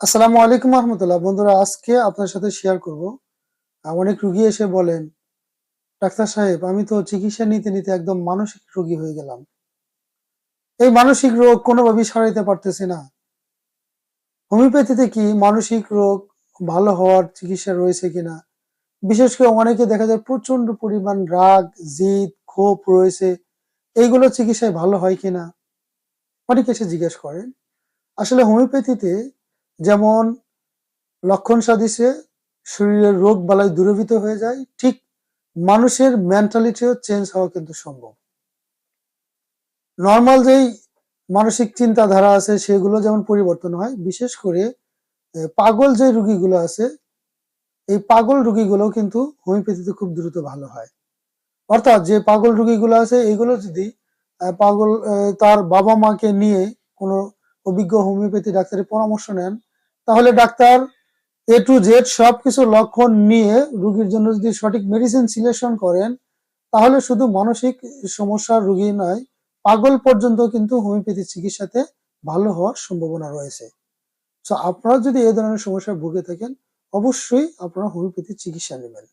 আসসালামু আলাইকুম রহমতুল্লাহ। বন্ধুরা, আজকে আপনার সাথে শেয়ার করব। অনেক রুগী এসে বলেন, ডাক্তার সাহেব, আমি তো চিকিৎসা নিতে নিতে একদম মানসিক রোগী হয়ে গেলাম। এই মানসিক রোগ কোনোভাবেই সারাইতে পারতেছি না। হোমিওপ্যাথিতে কি মানসিক রোগ ভালো হওয়ার চিকিৎসা রয়েছে কিনা? বিশেষ করে অনেকে দেখা যায় প্রচণ্ড পরিমাণ রাগ, জিদ, ক্ষোভ রয়েছে। এইগুলো চিকিৎসায় ভালো হয় কিনা? অনেকে এসে জিজ্ঞেস করেন। আসলে হোমিওপ্যাথিতে যেমন লক্ষণ সাদিসে শরীরের রোগ বালাই দূরীভূত হয়ে যায়, ঠিক মানুষের মেন্টালিটিও চেঞ্জ হওয়া কিন্তু সম্ভব। নর্মাল যেই মানসিক চিন্তাধারা আছে, সেগুলো যেমন পরিবর্তন হয়, বিশেষ করে পাগল যে রুগীগুলো আছে, এই পাগল রুগীগুলো কিন্তু হোমিওপ্যাথিতে খুব দ্রুত ভালো হয়। অর্থাৎ যে পাগল রুগীগুলো আছে, এগুলো যদি পাগল তার বাবা মাকে নিয়ে কোনো অভিজ্ঞ হোমিওপ্যাথি ডাক্তারের পরামর্শ নেন তাহলে ডাক্তার এ টু জেড সব কিছু লক্ষণ নিয়ে রুগীর জন্য যদি সঠিক মেডিসিন সিলেকশন করেন, তাহলে শুধু মানসিক সমস্যার রুগী নয়, পাগল পর্যন্ত কিন্তু হোমিওপ্যাথি চিকিৎসাতে ভালো হওয়ার সম্ভাবনা রয়েছে। তো আপনারা যদি এ ধরনের সমস্যায় ভুগে থাকেন, অবশ্যই আপনারা হোমিওপ্যাথি চিকিৎসা নেবেন।